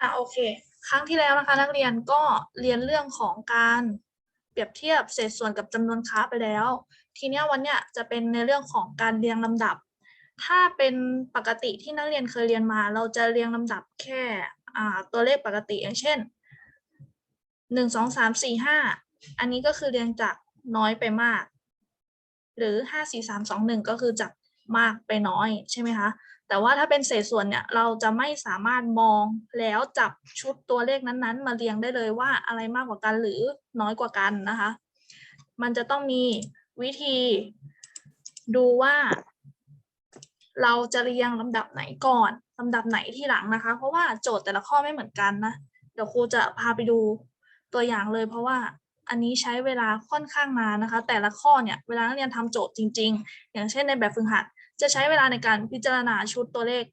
อะโอเค ครั้งที่แล้วนะคะ นักเรียนก็เรียนเรื่องของการเปรียบเทียบเศษส่วนกับจำนวนค้าไปแล้ว ทีเนี้ยวันเนี้ยจะเป็นในเรื่องของการเรียงลำดับ ถ้าเป็นปกติที่นักเรียนเคยเรียนมา เราจะเรียงลำดับแค่อ่าตัวเลขปกติอย่างเช่นหนึ่งสองสามสี่ห้าอันนี้ก็คือเรียงจากน้อยไปมาก หรือห้าสี่สามสองหนึ่งก็คือจากมากไปน้อยใช่ไหมคะ แต่ว่าถ้าเป็นเศษส่วนเนี่ยเราจะไม่สามารถมองแล้วจับชุดตัวเลขนั้นๆ มาเรียงได้เลยว่าอะไรมากกว่ากันหรือน้อยกว่ากันนะคะ มันจะต้องมีวิธีดูว่า เราจะเรียงลำดับไหนก่อนลำดับไหนที่หลังนะคะ เพราะว่าโจทย์แต่ละข้อไม่เหมือนกันนะเดี๋ยวครูจะพาไปดูตัวอย่างเลย เพราะว่าอันนี้ใช้เวลาค่อนข้างนานนะคะ แต่ละข้อเนี่ยเวลานักเรียนทำโจทย์จริง ๆ อย่างเช่นในแบบฝึกหัด จะใช้เวลาในการพิจารณาชุดตัวเลข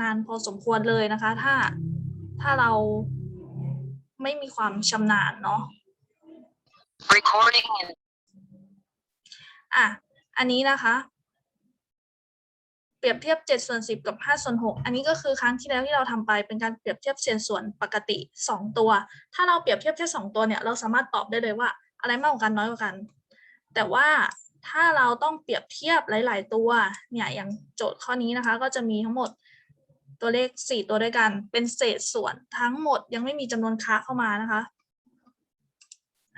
นานพอสมควรเลยนะคะ ถ้าถ้าเราไม่มีความชำนาญเนาะ Recording in อะ อันนี้นะคะ เปรียบเทียบ7ส่วน10 กับ5ส่วน6อันนี้ก็คือครั้งที่แล้วที่เราทำไปเป็นการเปรียบเทียบเศษส่วนปกติ 2 ตัว ถ้าเราเปรียบเทียบแค่ 2 ตัวเนี่ย เราสามารถตอบได้เลยว่า อะไรมากกว่ากันน้อยกว่ากัน แต่ว่า ถ้าเราต้องเปรียบเทียบหลาย ๆ ตัวเนี่ยอย่างโจทย์ข้อนี้นะคะ ก็จะมีทั้งหมดตัวเลข 4 ตัวด้วยกัน เป็นเศษส่วนทั้งหมดยังไม่มีจำนวนค้าเข้ามานะคะ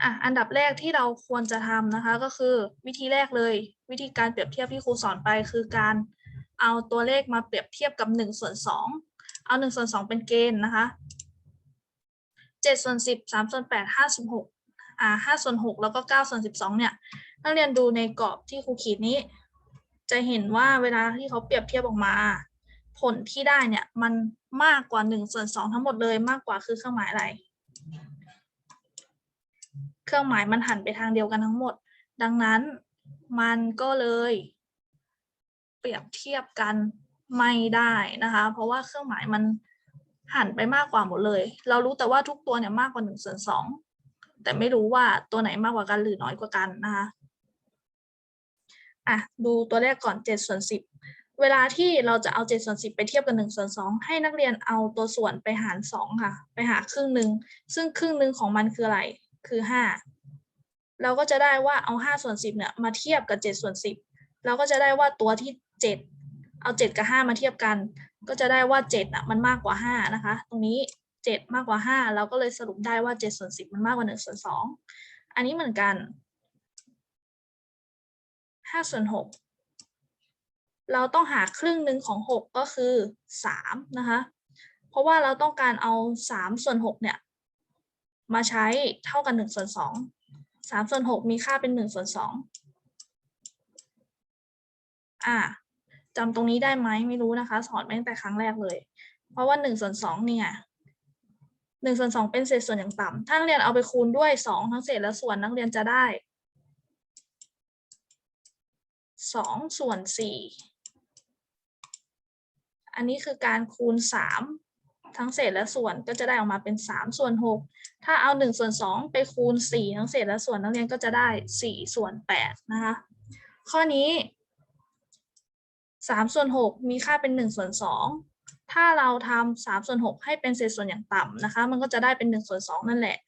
อะอันดับแรกที่เราควรจะทำนะคะ ก็คือวิธีแรกเลย วิธีการเปรียบเทียบที่ครูสอนไป คือการเอาตัวเลขมาเปรียบเทียบกับ1ส่วน2เอา1ส่วน2เป็นเกณฑ์นะคะ7ส่วน10 3ส่วน8 5ส่วน6อ่า5ส่วน6แล้วก็9ส่วน12เนี่ย นักเรียนดูในกรอบที่ครูขีดนี้ จะเห็นว่าเวลาที่เขาเปรียบเทียบออกมา ผลที่ได้เนี่ยมันมากกว่า1ส่วน2ทั้งหมดเลยมากกว่าคือเครื่องหมายอะไร เครื่องหมายมันหันไปทางเดียวกันทั้งหมด ดังนั้นมันก็เลย เปรียบเทียบกันไม่ได้นะคะ เพราะว่าเครื่องหมายมันหันไปมากกว่าหมดเลย เรารู้แต่ว่าทุกตัวเนี่ยมากกว่าหนึ่งส่วนสองแต่ไม่รู้ว่าตัวไหนมากกว่ากันหรือน้อยกว่ากันนะคะ อะดูตัวแรกก่อนเจ็ดส่วนสิบเวลาที่เราจะเอาเจ็ดส่วนสิบไปเทียบกับหนึ่งส่วนสองให้นักเรียนเอาตัวส่วนไปหารสองค่ะ ไปหาครึ่งหนึ่งซึ่งครึ่งหนึ่งของมันคืออะไร คือห้าเราก็จะได้ว่าเอาห้าส่วนสิบเนี่ยมาเทียบกับเจ็ดส่วนสิบเราก็จะได้ว่าตัวที่เจ็ดเอาเจ็ดกับห้ามาเทียบกัน ก็จะได้ว่าเจ็ดอะมันมากกว่าห้านะคะ ตรงนี้เจ็ดมากกว่าห้าเราก็เลยสรุปได้ว่าเจ็ดส่วนสิบมันมากกว่าหนึ่งส่วนสองอันนี้เหมือนกัน ห้าส่วนหกเราต้องหาครึ่งหนึ่งของหกก็คือสามนะคะ เพราะว่าเราต้องการเอาสามส่วนหกเนี่ยมาใช้เท่ากันหนึ่งส่วนสองสามส่วนหกมีค่าเป็นหนึ่งส่วนสองอ่าจำตรงนี้ได้ไหมไม่รู้นะคะ สอนมาตั้งแต่ครั้งแรกเลย เพราะว่าหนึ่งส่วนสองเนี่ยหนึ่งส่วนสองเป็นเศษส่วนอย่างต่ำถ้านักเรียนเอาไปคูณด้วยสองทั้งเศษและส่วนนักเรียนจะได้ สองส่วนสี่อันนี้คือการคูณสามทั้งเศษและส่วนก็จะได้ออกมาเป็นสามส่วนหกถ้าเอาหนึ่งส่วนสองไปคูณสี่ทั้งเศษและส่วนนักเรียนก็จะได้สี่ส่วนแปดนะคะข้อนี้สามส่วนหกมีค่าเป็นหนึ่งส่วนสองถ้าเราทำสามส่วนหกให้เป็นเศษส่วนอย่างต่ำนะคะ มันก็จะได้เป็นหนึ่งส่วนสองนั่นแหละ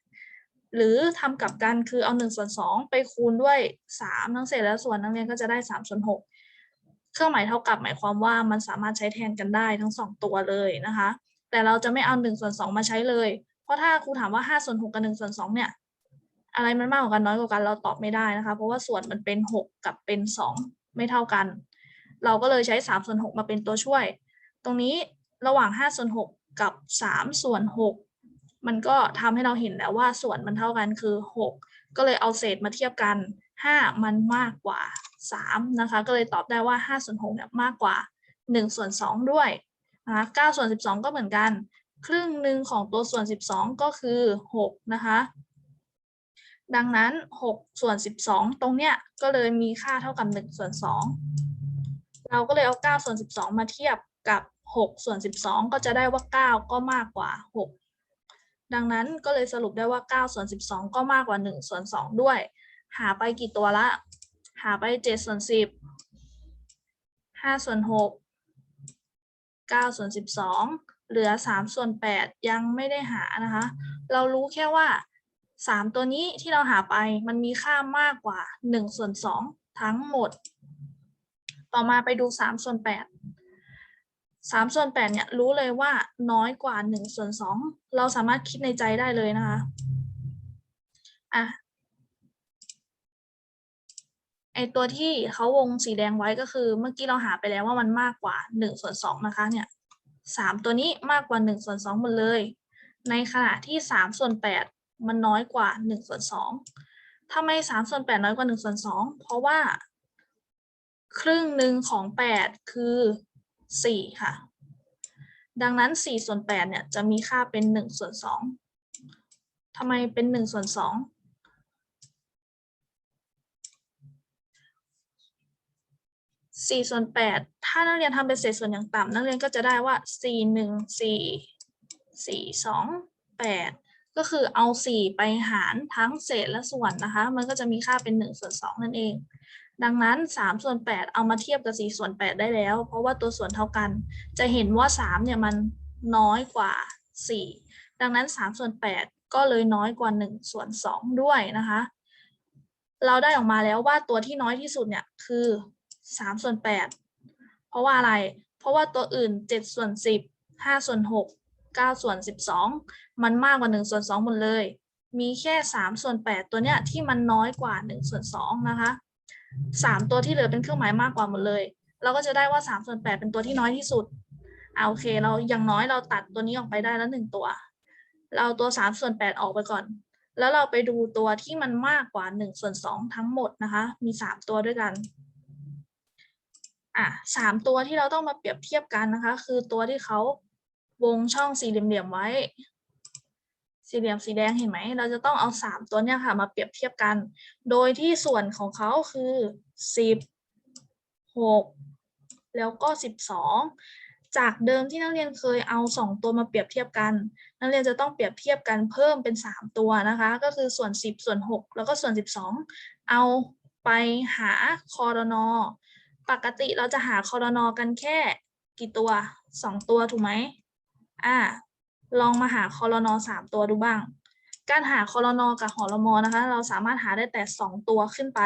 หรือทำกับกันคือเอาหนึ่งส่วนสองไปคูณด้วยสามทั้งเศษและส่วนนักเรียนก็จะได้สามส่วนหกเครื่องหมายเท่ากับหมายความว่ามันสามารถใช้แทนกันได้ทั้งสองตัวเลยนะคะ แต่เราจะไม่เอาหนึ่งส่วนสองมาใช้เลย เพราะถ้าครูถามว่าห้าส่วนหกกับหนึ่งส่วนสองเนี่ยอะไรมันมากกว่ากันน้อยกว่ากันเราตอบไม่ได้นะคะ เพราะว่าส่วนมันเป็นหกกับเป็นสองไม่เท่ากัน เราก็เลยใช้สามส่วนหกมาเป็นตัวช่วย ตรงนี้ระหว่างห้าส่วนหกกับสามส่วนหก มันก็ทำให้เราเห็นแล้วว่าส่วนมันเท่ากันคือหกก็เลยเอาเศษมาเทียบกันห้ามันมากกว่าสามนะคะ ก็เลยตอบได้ว่าห้าส่วนหกเนี่ยมากกว่าหนึ่งส่วนสองด้วยนะคะเก้าส่วนสิบสองก็เหมือนกัน ครึ่งหนึ่งของตัวส่วน 12 ก็คือ 6 นะคะ ดังนั้น 6 ส่วน 12 ตรงเนี้ยก็เลยมีค่าเท่ากับ1ส่วน2 เราก็เลยเอา 9 ส่วน 12 มาเทียบกับ 6 ส่วน 12 ก็จะได้ว่า 9 ก็มากกว่า 6 ดังนั้นก็เลยสรุปได้ว่า 9 ส่วน 12 ก็มากกว่า 1 ส่วน 2 ด้วย หาไปกี่ตัวละ หาไป 7 ส่วน 10 5 ส่วน6เก้าส่วนสิบสองเหลือสามส่วนแปดยังไม่ได้หานะคะ เรารู้แค่ว่าสามตัวนี้ที่เราหาไปมันมีค่ามากกว่าหนึ่งส่วนสองทั้งหมด ต่อมาไปดูสามส่วนแสามส่วนแปดเนี่ยรู้เลยว่าน้อยกว่าหนึ่งส่วนสองเราสามารถคิดในใจได้เลยนะคะอะไอตัวที่เขาวงสีแดงไว้ก็คือ เมื่อกี้เราหาไปแล้วว่ามันมากกว่าหนึ่งส่วนสองนะคะเนี่ยสามตัวนี้มากกว่าหนึ่งส่วนสองหมดเลย ในขณะที่สามส่วนแปดมันน้อยกว่าหนึ่งส่วนสองทำไมสามส่วนแปดน้อยกว่าหนึ่งส่วนสองเพราะว่า ครึ่งหนึ่งของแปดคือ สี่ค่ะ ดังนั้นสี่ส่วนแปดเนี่ย จะมีค่าเป็นหนึ่งส่วนสองทำไมเป็นหนึ่งส่วนสองสี่ส่วนแปดถ้านักเรียนทำเป็นเศษส่วนอย่างต่ำนักเรียนก็จะได้ว่าสี่หนึ่งสี่สี่สองแปดก็คือเอาสี่ไปหารทั้งเศษและส่วนนะคะ มันก็จะมีค่าเป็นหนึ่งส่วนสองนั่นเอง ดังนั้นสามส่วนแปดเอามาเทียบกับสี่ส่วนแปดได้แล้ว เพราะว่าตัวส่วนเท่ากัน จะเห็นว่าสามเนี่ยมันน้อยกว่าสี่ดังนั้นสามส่วนแปดก็เลยน้อยกว่าหนึ่งส่วนสองด้วยนะคะ เราได้ออกมาแล้วว่าตัวที่น้อยที่สุดเนี่ยคือสามส่วนแปดเพราะว่าอะไร เพราะว่าตัวอื่นเจ็ดส่วนสิบห้าส่วนหกเก้าส่วนสิบสองมันมากกว่าหนึ่งส่วนสองหมดเลย มีแค่สามส่วนแปดตัวเนี้ยที่มันน้อยกว่าหนึ่งส่วนสองนะคะ สามตัวที่เหลือเป็นเครื่องหมายมากกว่าหมดเลย เราก็จะได้ว่าสามส่วนแปดเป็นตัวที่น้อยที่สุดเอาโอเค เราอย่างน้อยเราตัดตัวนี้ออกไปได้แล้วหนึ่งตัว เราตัวสามส่วนแปดออกไปก่อน แล้วเราไปดูตัวที่มันมากกว่าหนึ่งส่วนสองทั้งหมดนะคะ มีสามตัวด้วยกันอะสามตัวที่เราต้องมาเปรียบเทียบกันนะคะ คือตัวที่เขาวงช่องสี่เหลี่ยมๆไว้ สี่เหลี่ยมสีแดงเห็นไหม เราจะต้องเอาสามตัวเนี่ยค่ะ มาเปรียบเทียบกัน โดยที่ส่วนของเขาคือสิบหกแล้วก็สิบสองจากเดิมที่นักเรียนเคยเอาสองตัวมาเปรียบเทียบกัน นักเรียนจะต้องเปรียบเทียบกันเพิ่มเป็นสามตัวนะคะ ก็คือส่วนสิบส่วนหกแล้วก็ส่วนสิบสองเอาไปหาคอรนอปกติเราจะหาคอรนอกันแค่กี่ตัวสองตัวถูกไหมอ่า ลองมาหาคอรนอสามตัวดูบ้าง การหาคอรนอกับหอรมอนะคะ เราสามารถหาได้แต่สองตัวขึ้นไป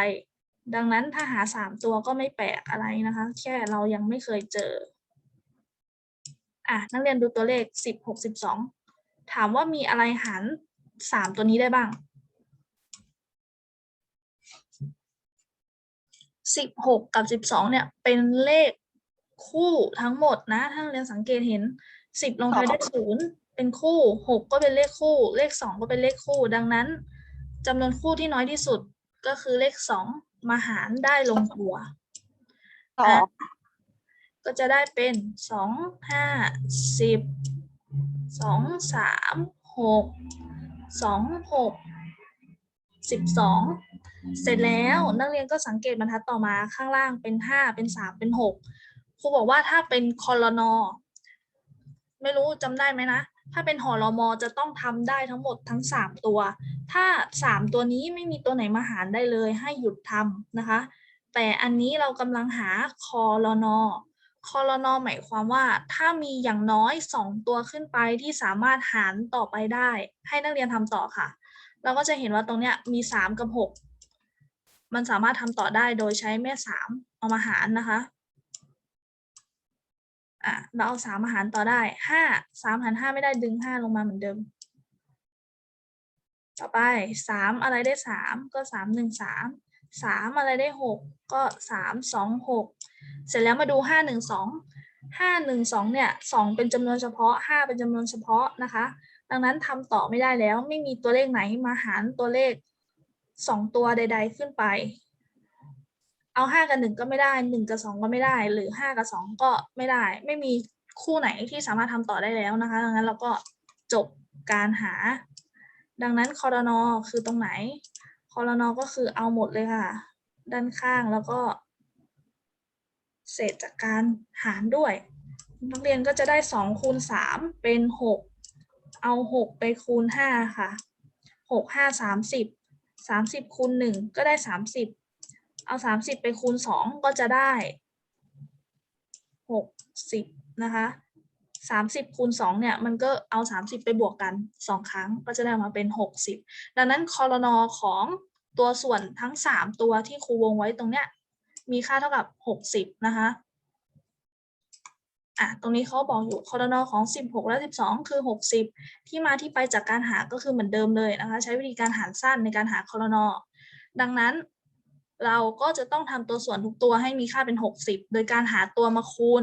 ดังนั้นถ้าหาสามตัวก็ไม่แปลกอะไรนะคะ แค่เรายังไม่เคยเจอ อะนักเรียนดูตัวเลขสิบหกสิบสองถามว่ามีอะไรหารสามตัวนี้ได้บ้างสิบหกกับสิบสองเนี่ยเป็นเลขคู่ทั้งหมดนะ ถ้านเรียนสังเกตเห็นสิบลงท้ายด้วยศูนย์ เป็นคู่หกก็เป็นเลขคู่ เลขสองก็เป็นเลขคู่ ดังนั้นจำนวนคู่ที่น้อยที่สุดก็คือเลขสองมาหารได้ลงตัวสองก็จะได้เป็นสองห้าสิบสองสามหกสองหกสิบสองเสร็จแล้วนักเรียนก็สังเกตบรรทัดต่อมาข้างล่างเป็นห้าเป็นสามเป็นหกครูบอกว่าถ้าเป็นคอลนอไม่รู้จำได้ไหมนะ ถ้าเป็นหอรมอจะต้องทำได้ทั้งหมดทั้งสามตัว ถ้าสามตัวนี้ไม่มีตัวไหนมาหารได้เลยให้หยุดทำนะคะ แต่อันนี้เรากำลังหาคอรนอคอรนอหมายความว่า ถ้ามีอย่างน้อยสองตัวขึ้นไปที่สามารถหารต่อไปได้ ให้นักเรียนทำต่อค่ะ เราก็จะเห็นว่าตรงเนี้ยมีสามกับหกมันสามารถทำต่อได้โดยใช้แม่สามเอามาหารนะคะ อะเราเอาสามหารต่อได้ห้าสามหารห้าไม่ได้ดึงห้าลงมาเหมือนเดิม ต่อไปสามอะไรได้สามก็สามหนึ่งสามสามอะไรได้หกก็สามสองหกเสร็จแล้วมาดูห้าหนึ่งสองห้าหนึ่งสองเนี่ยสองเป็นจำนวนเฉพาะห้าเป็นจำนวนเฉพาะนะคะ ดังนั้นทำต่อไม่ได้แล้วไม่มีตัวเลขไหนมาหารตัวเลขสองตัวใด ๆ ขึ้นไป เอาห้ากับหนึ่งก็ไม่ได้หนึ่งกับสองก็ไม่ได้ หรือห้ากับสองก็ไม่ได้ ไม่มีคู่ไหนที่สามารถทำต่อได้แล้วนะคะ ดังนั้นเราก็จบการหา ดังนั้นคอรนอคือตรงไหนคอรนอก็คือเอาหมดเลยค่ะ ด้านข้างแล้วก็ เศษจากการหารด้วย นักเรียนก็จะได้สองคูณสามเป็นหกเอาหกไปคูณห้าค่ะหกห้าสามสิบสามสิบคูณหนึ่งก็ได้สามสิบ เอาสามสิบไปคูณสองก็จะได้หกสิบนะคะสามสิบคูณสองเนี่ยมันก็เอาสามสิบไปบวกกันสองครั้งก็จะได้มาเป็นหกสิบดังนั้นคอรนอของตัวส่วนทั้งสามตัวที่ครูวงไว้ตรงเนี้ยมีค่าเท่ากับหกสิบนะคะอะตรงนี้เขาบอกอยู่คอรนอของสิบหกและสิบสองคือหกสิบที่มาที่ไปจากการหาก็คือเหมือนเดิมเลยนะคะ ใช้วิธีการหารสั้นในการหาคอรนอดังนั้น เราก็จะต้องทำตัวส่วนทุกตัวให้มีค่าเป็น 60 โดยการหาตัวมาคูณ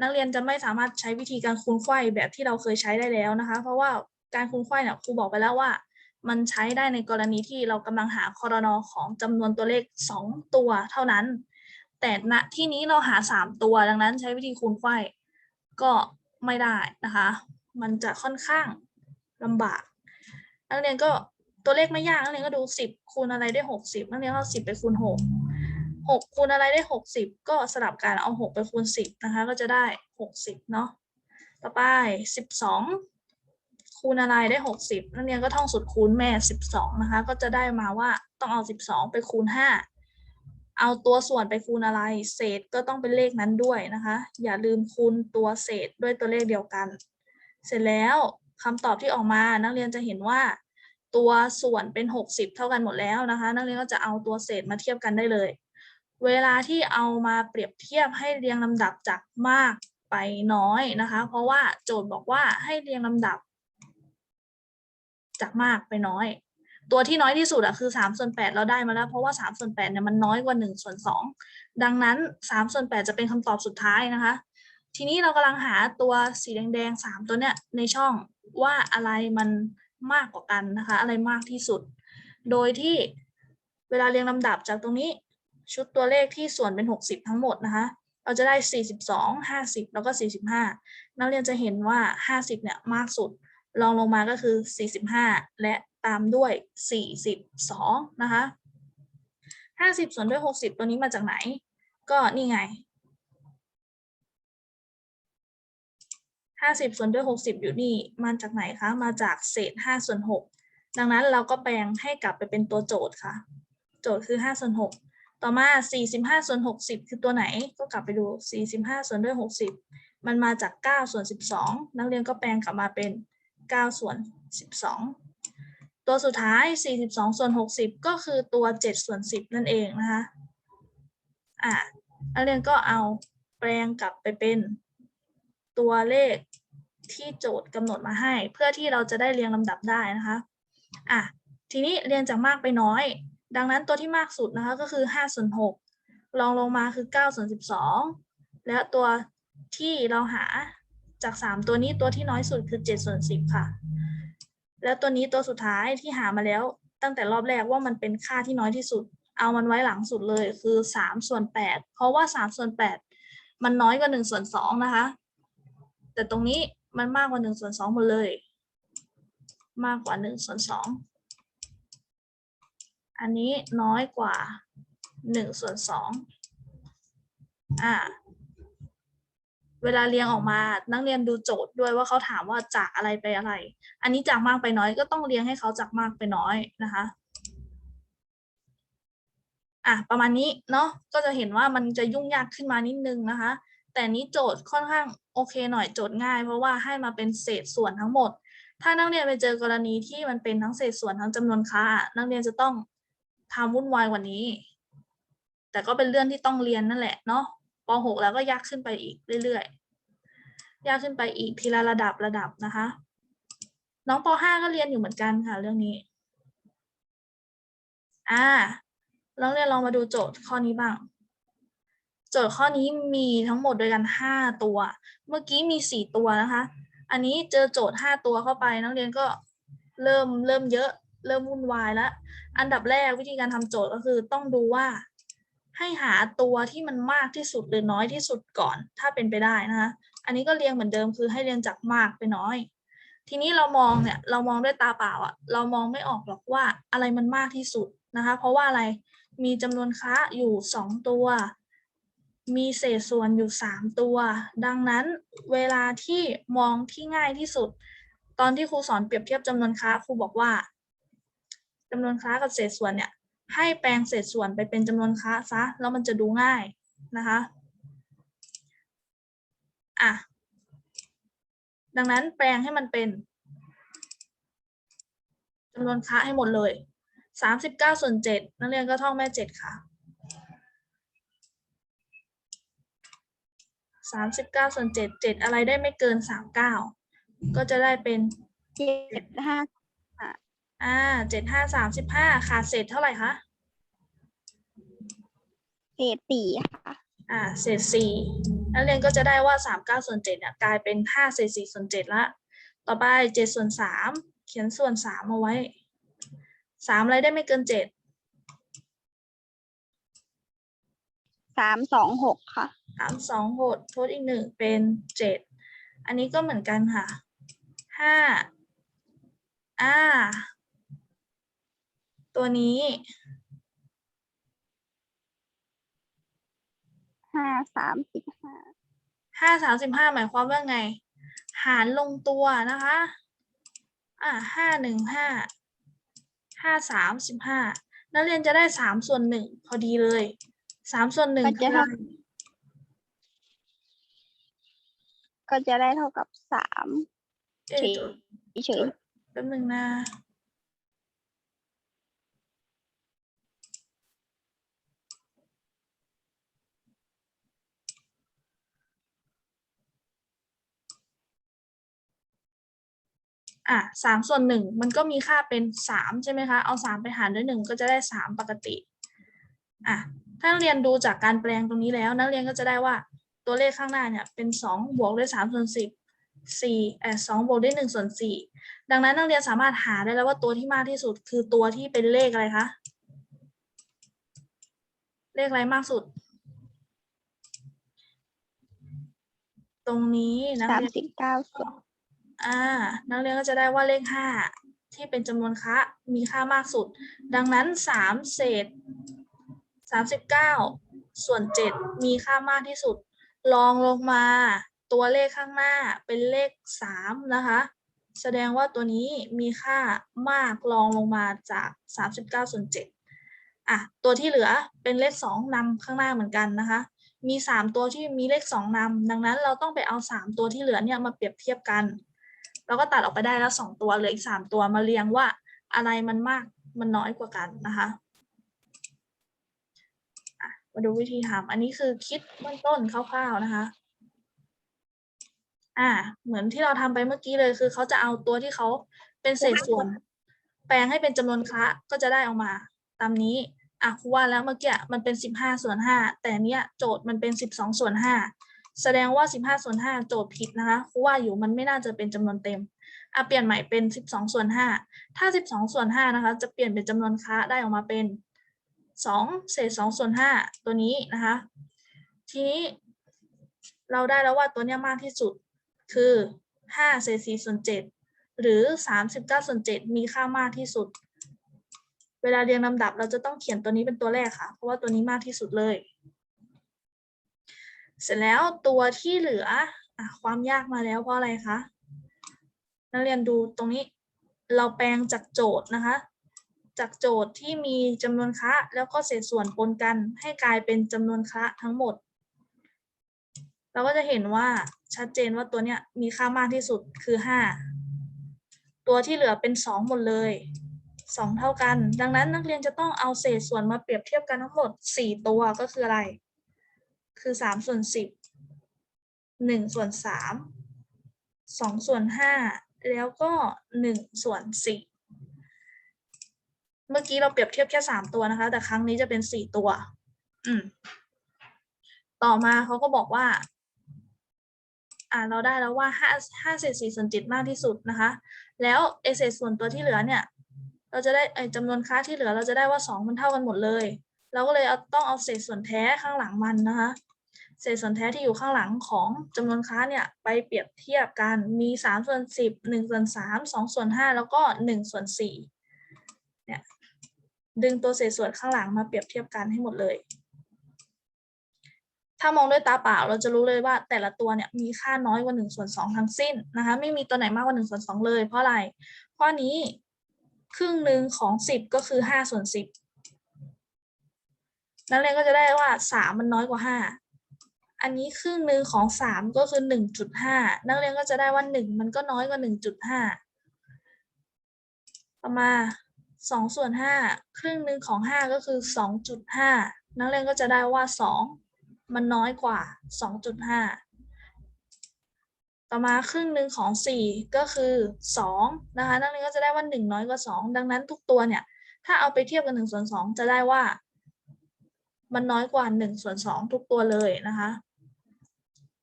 นักเรียนจะไม่สามารถใช้วิธีการคูณไขว้แบบที่เราเคยใช้ได้แล้วนะคะ เพราะว่าการคูณไขว้เนี่ยครูบอกไปแล้วว่า มันใช้ได้ในกรณีที่เรากำลังหาคอรนอของจำนวนตัวเลข 2 ตัวเท่านั้น แต่ณที่นี้เราหา 3 ตัวดังนั้นใช้วิธีคูณไขว้ก็ไม่ได้นะคะ มันจะค่อนข้างลำบาก นักเรียนก็ ตัวเลขไม่ยากนักเรียนก็ดูสิบคูณอะไรได้หกสิบนักเรียนเอาสิบไปคูณหกหกคูณอะไรได้หกสิบก็สลับกันเอาหกไปคูณสิบนะคะ ก็จะได้หกสิบเนาะต่อไปสิบสองคูณอะไรได้หกสิบนักเรียนก็ท่องสูตรคูณแม่สิบสองนะคะ ก็จะได้มาว่าต้องเอาสิบสองไปคูณห้าเอาตัวส่วนไปคูณอะไร เศษก็ต้องเป็นเลขนั้นด้วยนะคะ อย่าลืมคูณตัวเศษด้วยตัวเลขเดียวกัน เสร็จแล้วคำตอบที่ออกมานักเรียนจะเห็นว่า ตัวส่วนเป็น 60 เท่ากันหมดแล้วนะคะ นักเรียนก็จะเอาตัวเศษมาเทียบกันได้เลย เวลาที่เอามาเปรียบเทียบให้เรียงลำดับจากมากไปน้อยนะคะ เพราะว่าโจทย์บอกว่าให้เรียงลำดับ จากมากไปน้อย ตัวที่น้อยที่สุดอะคือ3ส่วน8เราได้มาแล้ว เพราะว่า3ส่วน8เนี่ยมันน้อยกว่า1ส่วน2ดังนั้น3ส่วน8จะเป็นคำตอบสุดท้ายนะคะ ทีนี้เรากำลังหาตัวสีแดงๆสามตัวเนี้ยในช่องว่าอะไรมัน มากกว่ากันนะคะ อะไรมากที่สุด โดยที่เวลาเรียงลำดับจากตรงนี้ชุดตัวเลขที่ส่วนเป็น 60 ทั้งหมดนะคะ เราจะได้ 42 50 แล้วก็ 45 นักเรียนจะเห็นว่า 50 เนี่ยมากสุดรองลงมาก็คือ 45 และตามด้วย 42 นะคะ 50 ส่วนด้วย 60 ตัวนี้มาจากไหน ก็นี่ไง ห้าสิบส่วนด้วยหกสิบอยู่นี่มาจากไหนคะ มาจากเศษห้าส่วนหกดังนั้นเราก็แปลงให้กลับไปเป็นตัวโจทย์ค่ะ โจทย์คือห้าส่วนหกต่อมาสี่สิบห้าส่วนหกสิบคือตัวไหนก็กลับไปดูสี่สิบห้าส่วนด้วยหกสิบมันมาจากเก้าส่วนสิบสองนักเรียนก็แปลงกลับมาเป็นเก้าส่วนสิบสองตัวสุดท้ายสี่สิบสองส่วนหกสิบก็คือตัวเจ็ดส่วนสิบนั่นเองนะคะอะนักเรียนก็เอาแปลงกลับไปเป็น ตัวเลขที่โจทย์กำหนดมาให้ เพื่อที่เราจะได้เรียงลำดับได้นะคะอะทีนี้เรียงจากมากไปน้อย ดังนั้นตัวที่มากสุดนะคะก็คือ5ส่วน6รองลงมาคือ9ส่วน12 และตัวที่เราหาจาก 3 ตัวนี้ตัวที่น้อยสุดคือ7ส่วน10 ค่ะ แล้วตัวนี้ตัวสุดท้ายที่หามาแล้วตั้งแต่รอบแรกว่ามันเป็นค่าที่น้อยที่สุด เอามันไว้หลังสุดเลยคือ3ส่วน8เพราะว่า3ส่วน8มันน้อยกว่า1ส่วน2นะคะ แต่ตรงนี้มันมากกว่าหนึ่งส่วนสองหมดเลย มากกว่าหนึ่งส่วนสองอันนี้น้อยกว่าหนึ่งส่วนสองอ่า เวลาเรียงออกมา นักเรียนดูโจทย์ด้วยว่าเขาถามว่าจากอะไรไปอะไร อันนี้จากมากไปน้อยก็ต้องเรียงให้เขาจากมากไปน้อยนะคะ อะประมาณนี้เนาะ ก็จะเห็นว่ามันจะยุ่งยากขึ้นมานิดนึงนะคะ แต่นี้โจทย์ค่อนข้าง โอเคหน่อยโจทย์ง่าย เพราะว่าให้มาเป็นเศษส่วนทั้งหมด ถ้านักเรียนไปเจอกรณีที่มันเป็นทั้งเศษส่วนทั้งจำนวนค่า นักเรียนจะต้องทำวุ่นวายกว่านี้ แต่ก็เป็นเรื่องที่ต้องเรียนนั่นแหละเนาะป .6 แล้วก็ยากขึ้นไปอีกเรื่อยๆ ยากขึ้นไปอีกทีละระดับระดับนะคะ น้องป .5 ก็เรียนอยู่เหมือนกันค่ะเรื่องนี้ อ่าลองเรียนลองมาดูโจทย์ข้อนี้บ้าง โจทย์ข้อนี้มีทั้งหมดด้วยกันห้าตัว เมื่อกี้มีสี่ตัวนะคะ อันนี้เจอโจทย์ห้าตัวเข้าไป นักเรียนก็เริ่มเริ่มเยอะเริ่มวุ่นวายแล้ว อันดับแรกวิธีการทำโจทย์ก็คือต้องดูว่าให้หาตัวที่มันมากที่สุดหรือน้อยที่สุดก่อน ถ้าเป็นไปได้นะคะอันนี้ก็เรียงเหมือนเดิมคือให้เรียงจากมากไปน้อย ทีนี้เรามองเนี่ยเรามองด้วยตาเปล่าอะเรามองไม่ออกหรอกว่าอะไรมันมากที่สุดนะคะ เพราะว่าอะไรมีจำนวนค้าอยู่สองตัว มีเศษส่วนอยู่สามตัว ดังนั้นเวลาที่มองที่ง่ายที่สุด ตอนที่ครูสอนเปรียบเทียบจำนวนค้าครูบอกว่าจำนวนค้ากับเศษส่วนเนี่ยให้แปลงเศษส่วนไปเป็นจำนวนค้าซะแล้วมันจะดูง่ายนะคะอะดังนั้นแปลงให้มันเป็นจำนวนคะให้หมดเลยสามสิบเก้าส่วนเจ็ดนักเรียนก็ท่องแม่เจ็ดค่ะ สามสิบเก้าส่วนเจ็ดเจ็ดอะไรได้ไม่เกินสามเก้าก็จะได้เป็นเจ็ดห้าอ่าเจ็ดห้าสามสิบห้าขาดเศษเท่าไหร่คะเศษสี่ค่ะอ่าเศษสี่นักเรียนก็จะได้ว่าสามเก้าส่วนเจ็ดเนี่ยกลายเป็นห้าเศษสี่ส่วนเจ็ดละ ต่อไปเจ็ดส่วนสามเขียนส่วนสามเอาไว้สามอะไรได้ไม่เกินเจ็ด สามสองหกค่ะสามสองหดทดอีกหนึ่งเป็นเจ็ดอันนี้ก็เหมือนกันค่ะห้าอ่า ตัวนี้ห้าสามสิบห้าห้าสามสิบห้าหมายความว่าไง หารลงตัวนะคะ อ่าห้าหนึ่งห้าห้าสามสิบห้านักเรียนจะได้สามส่วนหนึ่งพอดีเลย สามส่วนหนึ่งคืออะไรก็จะได้เท่ากับสามเอ๊ะเฉยแป๊บหนึ่งนะอะสามส่วนหนึ่งมันก็มีค่าเป็นสามใช่ไหมคะ เอาสามไปหารด้วยหนึ่งก็จะได้สามปกติ อะ ถ้านักเรียนดูจากการแปลงตรงนี้แล้ว นักเรียนก็จะได้ว่าตัวเลขข้างหน้าเนี่ยเป็นสองบวกด้วยสามส่วนสิบสี่เอ่อสองบวกด้วยหนึ่งส่วนสี่ดังนั้นนักเรียนสามารถหาได้แล้วว่าตัวที่มากที่สุดคือตัวที่เป็นเลขอะไรคะ เลขอะไรมากสุด ตรงนี้นักสามเรียนสิบเก้าส่วนอ่านักเรียนก็จะได้ว่าเลขห้าที่เป็นจำนวนคะมีค่ามากสุด ดังนั้นสามเศษ สามสิบเก้าส่วนเจ็ดมีค่ามากที่สุด ลองลงมาตัวเลขข้างหน้าเป็นเลขสามนะคะ แสดงว่าตัวนี้มีค่ามากรองลงมาจากสามสิบเก้าส่วนเจ็ดอะ ตัวที่เหลือเป็นเลขสองนำข้างหน้าเหมือนกันนะคะ มีสามตัวที่มีเลขสองนำดังนั้นเราต้องไปเอาสามตัวที่เหลือเนี่ยมาเปรียบเทียบกัน เราก็ตัดออกไปได้แล้วสองตัวเหลืออีกสามตัวมาเรียงว่าอะไรมันมากมันน้อยกว่ากันนะคะ มาดูวิธีทำอันนี้คือคิดเบื้องต้นคร่าวๆนะคะ อ่า เหมือนที่เราทำไปเมื่อกี้เลยคือเขาจะเอาตัวที่เขาเป็นเศษส่วน แปลงให้เป็นจำนวนคะก็จะได้ออกมา ตามนี้อะครูว่าแล้วเมื่อกี้มันเป็นสิบห้าส่วนห้าแต่เนี้ยโจทย์มันเป็นสิบสองส่วนห้าแสดงว่า15ส่วน5โจทย์ผิดนะคะครูว่าอยู่มันไม่น่าจะเป็นจำนวนเต็มอะเปลี่ยนใหม่เป็น12ส่วน5ถ้า12ส่วน5นะคะ จะเปลี่ยนเป็นจำนวนคะได้ออกมาเป็น 2 เศษ2ส่วน5ตัวนี้นะคะ ทีนี้เราได้แล้วว่าตัวเนี้ยมากที่สุดคือ 5 เศษ4ส่วน7หรือ 39ส่วน7มีค่ามากที่สุด เวลาเรียงลำดับเราจะต้องเขียนตัวนี้เป็นตัวแรกค่ะ เพราะว่าตัวนี้มากที่สุดเลย เสร็จแล้วตัวที่เหลืออความยากมาแล้วเพราะอะไรคะนักเรียนดูตรงนี้เราแปลงจากโจทย์นะคะ จากโจทย์ที่มีจำนวนคะแล้วก็เศษส่วนปนกันให้กลายเป็นจำนวนคะทั้งหมด เราก็จะเห็นว่าชัดเจนว่าตัวเนี้ยมีค่ามากที่สุดคือห้าตัวที่เหลือเป็นสองหมดเลยสองเท่ากัน ดังนั้นนักเรียนจะต้องเอาเศษส่วนมาเปรียบเทียบกันทั้งหมดสี่ตัวก็คืออะไร คือสามส่วนสิบหนึ่งส่วนสามสองส่วนห้าแล้วก็หนึ่งส่วนสี่ เมื่อกี้เราเปรียบเทียบแค่สามตัวนะคะ แต่ครั้งนี้จะเป็นสี่ตัว อืม ต่อมาเขาก็บอกว่า อ่าเราได้แล้วว่าห้าห้าเศษสี่ส่วนเจ็ดมากที่สุดนะคะ แล้วไอเศษส่วนตัวที่เหลือเนี่ย เราจะได้ไอจำนวนค่าที่เหลือเราจะได้ว่าสองมันเท่ากันหมดเลย เราก็เลยเอาต้องเอาเศษส่วนแท้ข้างหลังมันนะคะ เศษส่วนแท้ที่อยู่ข้างหลังของจำนวนค้าเนี่ย ไปเปรียบเทียบกันมีสามส่วนสิบหนึ่งส่วนสามสองส่วนห้าแล้วก็หนึ่งส่วนสี่เนี่ย ดึงตัวเศษส่วนข้างหลังมาเปรียบเทียบกันให้หมดเลย ถ้ามองด้วยตาเปล่าเราจะรู้เลยว่าแต่ละตัวเนี่ยมีค่าน้อยกว่าหนึ่งส่วนสองทั้งสิ้นนะคะ ไม่มีตัวไหนมากกว่าหนึ่งส่วนสองเลย เพราะอะไรข้อนี้ครึ่งหนึ่งของสิบก็คือห้าส่วนสิบนักเรียนก็จะได้ว่าสามมันน้อยกว่าห้าอันนี้ครึ่งหนึ่งของสามก็คือหนึ่งจุดห้านักเรียนก็จะได้ว่าหนึ่งมันก็น้อยกว่าหนึ่งจุดห้าต่อมา สองส่วนห้าครึ่งหนึ่งของห้าก็คือสองจุดห้านักเรียนก็จะได้ว่าสองมันน้อยกว่าสองจุดห้าต่อมาครึ่งหนึ่งของสี่ก็คือสองนะคะนักเรียนก็จะได้ว่าหนึ่งน้อยกว่าสองดังนั้นทุกตัวเนี่ยถ้าเอาไปเทียบกับหนึ่งส่วนสองจะได้ว่า มันน้อยกว่าหนึ่งส่วนสองทุกตัวเลยนะคะ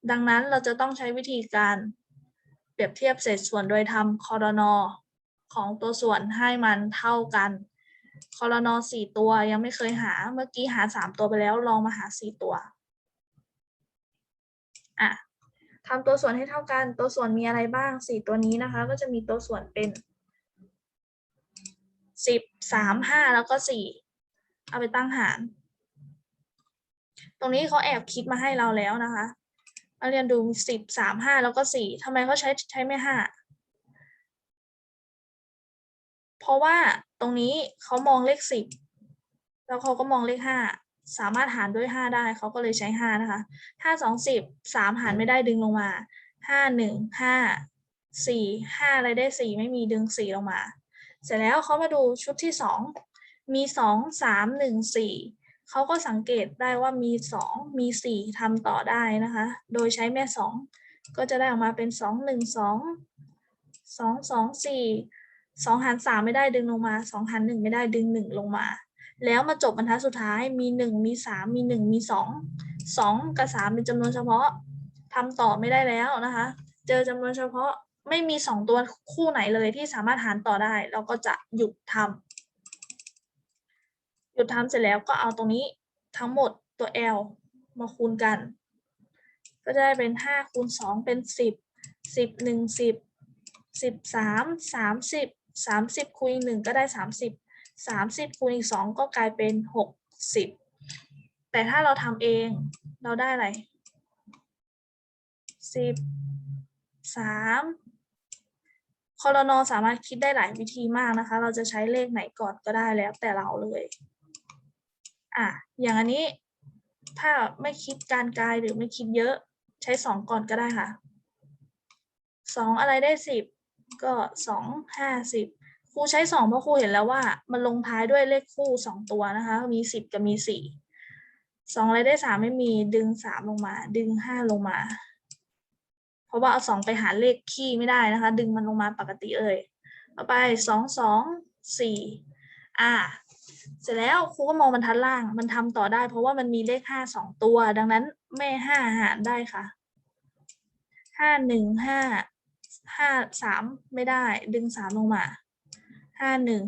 ดังนั้นเราจะต้องใช้วิธีการเปรียบเทียบเศษส่วนโดยทำคอรนอ ของตัวส่วนให้มันเท่ากันคอรนอสี่ตัวยังไม่เคยหา เมื่อกี้หาสามตัวไปแล้วลองมาหาสี่ตัว อะทำตัวส่วนให้เท่ากัน ตัวส่วนมีอะไรบ้างสี่ตัวนี้นะคะ ก็จะมีตัวส่วนเป็นสิบสามห้าแล้วก็สี่เอาไปตั้งหาร ตรงนี้เขาแอบคิดมาให้เราแล้วนะคะเราเรียนดูสิบสามห้าแล้วก็สี่ทำไมเขาใช้ใช้ไม่ห้า เพราะว่าตรงนี้เขามองเลขสิบแล้วเขาก็มองเลขห้าสามารถหารด้วยห้าได้เขาก็เลยใช้ห้านะคะห้าสองสิบสามหารไม่ได้ดึงลงมาห้าหนึ่งห้าสี่ห้าอะไรได้สี่ไม่มีดึงสี่ลงมา เสร็จแล้วเขามาดูชุดที่สองมีสองสามหนึ่งสี่เขาก็สังเกตได้ว่ามีสองมีสี่ทำต่อได้นะคะ โดยใช้แม่สองก็จะได้ออกมาเป็นสองหนึ่งสองสองสองสี่ สองหารสามไม่ได้ดึงลงมาสองหารหนึ่งไม่ได้ดึงหนึ่งลงมา แล้วมาจบบรรทัดสุดท้ายมีหนึ่งมีสามมีหนึ่งมีสองสองกับสามเป็นจำนวนเฉพาะทำต่อไม่ได้แล้วนะคะ เจอจำนวนเฉพาะไม่มีสองตัวคู่ไหนเลยที่สามารถหารต่อได้ เราก็จะหยุดทำหยุดทำเสร็จแล้วก็เอาตรงนี้ทั้งหมดตัว L มาคูณกัน ก็จะได้เป็นห้าคูณสองเป็นสิบสิบหนึ่ง สามสิบสามสิบคูณอีกหนึ่งก็ได้สามสิบสามสิบคูณอีกสองก็กลายเป็นหกสิบแต่ถ้าเราทำเองเราได้อะไรสิบสามคอรนอสามารถคิดได้หลายวิธีมากนะคะ เราจะใช้เลขไหนก่อนก็ได้แล้วแต่เราเลยอะอย่างอันนี้ถ้าไม่คิดการกายหรือไม่คิดเยอะ ใช้สองก่อนก็ได้ค่ะสองอะไรได้สิบ ก็สองห้าสิบครูใช้สองเพราะครูเห็นแล้วว่า มันลงท้ายด้วยเลขคู่สองตัวนะคะ มีสิบกับมีสี่สองอะไรได้สามไม่มีดึงสามลงมา ดึงห้าลงมา เพราะว่าเอาสองไปหาเลขคี่ไม่ได้นะคะ ดึงมันลงมาปกติเลยต่อไปสองสองสี่อ่าเสร็จแล้วครูก็มองบรรทัดล่างมันทำต่อได้ เพราะว่ามันมีเลขห้าสองตัว ดังนั้นแม่ห้าหารได้ค่ะห้าหนึ่งห้า ห้าสามไม่ได้ ดึงสามลงมาห้าหนึ่ง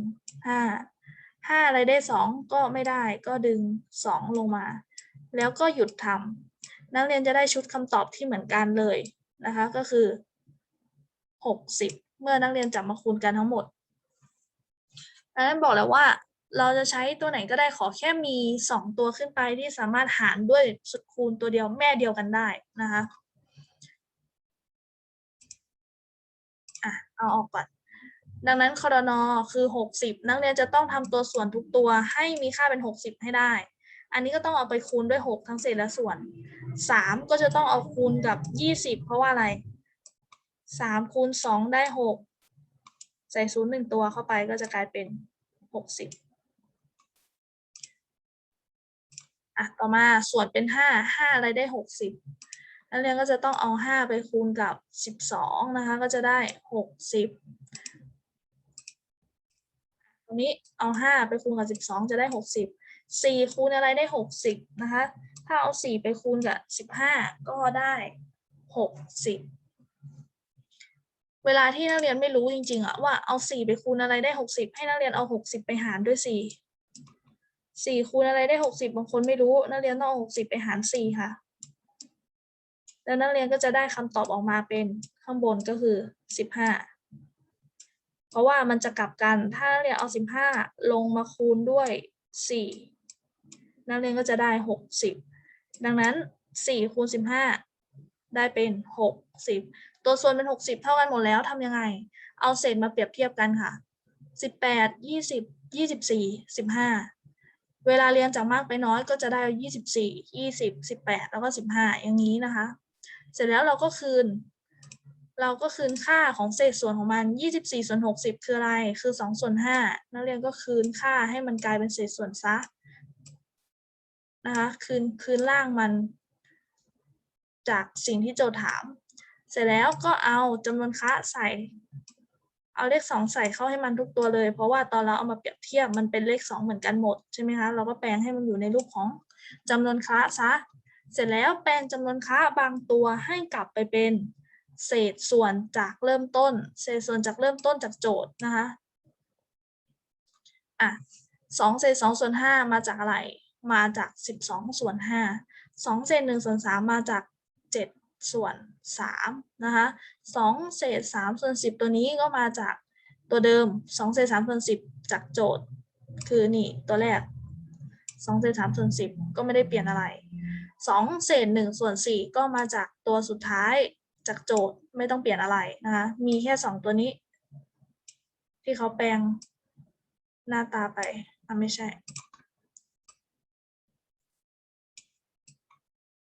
ห้าห้าอะไรได้สองก็ไม่ได้ก็ดึงสองลงมา แล้วก็หยุดทำนักเรียนจะได้ชุดคำตอบที่เหมือนกันเลยนะคะ ก็คือหกสิบเมื่อนักเรียนจับมาคูณกันทั้งหมดดังนั้นบอกแล้วว่าเราจะใช้ตัวไหนก็ได้ขอแค่มีสองตัวขึ้นไปที่สามารถหารด้วยสุดคูณตัวเดียวแม่เดียวกันได้นะคะ อะเอาออกก่อน ดังนั้นคอรนอคือหกสิบนักเรียนจะต้องทำตัวส่วนทุกตัวให้มีค่าเป็นหกสิบให้ได้ อันนี้ก็ต้องเอาไปคูณด้วยหกทั้งเศษและส่วนสามก็จะต้องเอาคูณกับยี่สิบเพราะว่าอะไรสามคูณสองได้หกใส่ศูนย์หนึ่งตัวเข้าไปก็จะกลายเป็นหกสิบอะ ต่อมาส่วนเป็นห้าห้าอะไรได้หกสิบ นักเรียนก็จะต้องเอาห้าไปคูณกับสิบสองนะคะ ก็จะได้หกสิบตรงนี้เอาห้าไปคูณกับสิบสองจะได้หกสิบสี่คูณอะไรได้หกสิบนะคะ ถ้าเอาสี่ไปคูณกับสิบห้าก็ได้หกสิบเวลาที่นักเรียนไม่รู้จริงๆอะว่าเอาสี่ไปคูณอะไรได้หกสิบให้นักเรียนเอาหกสิบไปหารด้วยสี่สี่คูณอะไรได้หกสิบบางคนไม่รู้นักเรียนต้องเอาหกสิบไปหารสี่ค่ะ แล้วนักเรียนก็จะได้คำตอบออกมาเป็นข้างบนก็คือสิบห้าเพราะว่ามันจะกลับกันถ้านักเรียนเอาสิบห้าลงมาคูณด้วยสี่นักเรียนก็จะได้หกสิบดังนั้นสี่คูณสิบห้าได้เป็นหกสิบตัวส่วนเป็นหกสิบเท่ากันหมดแล้วทำยังไง เอาเศษมาเปรียบเทียบกันค่ะสิบแปดยี่สิบยี่สิบสี่สิบห้าเวลาเรียนจากมากไปน้อยก็จะได้ยี่สิบสี่ยี่สิบสิบแปดแล้วก็สิบห้าอย่างนี้นะคะ เสร็จแล้วเราก็คืน เราก็คืนค่าของเศษส่วนของมันยี่สิบสี่ส่วนหกสิบคืออะไร คือสองส่วนห้านักเรียนก็คืนค่าให้มันกลายเป็นเศษส่วนซะนะคะคืนคืนล่างมัน จากสิ่งที่โจทย์ถาม เสร็จแล้วก็เอาจำนวนค้าใส่ เอาเลขสองใส่เข้าให้มันทุกตัวเลย เพราะว่าตอนเราเอามาเปรียบเทียบมันเป็นเลขสองเหมือนกันหมดใช่ไหมคะเราก็แปลงให้มันอยู่ในรูปของจำนวนค้าซะ เสร็จแล้วแปลงจำนวนค้าบางตัวให้กลับไปเป็นเศษส่วนจากเริ่มต้น เศษส่วนจากเริ่มต้นจากโจทย์นะคะอะสองเศษสองส่วนห้ามาจากอะไร มาจากสิบสองส่วนห้าสองเศษหนึ่งส่วนสามมาจากเจ็ดส่วนสามนะคะสองเศษสามส่วนสิบตัวนี้ก็มาจากตัวเดิมสองเศษสามส่วนสิบจากโจทย์ คือนี่ตัวแรก สองเศษสามส่วนสิบก็ไม่ได้เปลี่ยนอะไรสองเศษหนึ่งส่วนสี่ก็มาจากตัวสุดท้ายจากโจทย์ไม่ต้องเปลี่ยนอะไรนะคะ มีแค่สองตัวนี้ ที่เขาแปลงหน้าตาไปอะไม่ใช่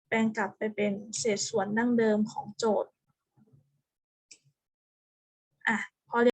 แปลงกลับไปเป็นเศษส่วนดั้งเดิมของโจทย์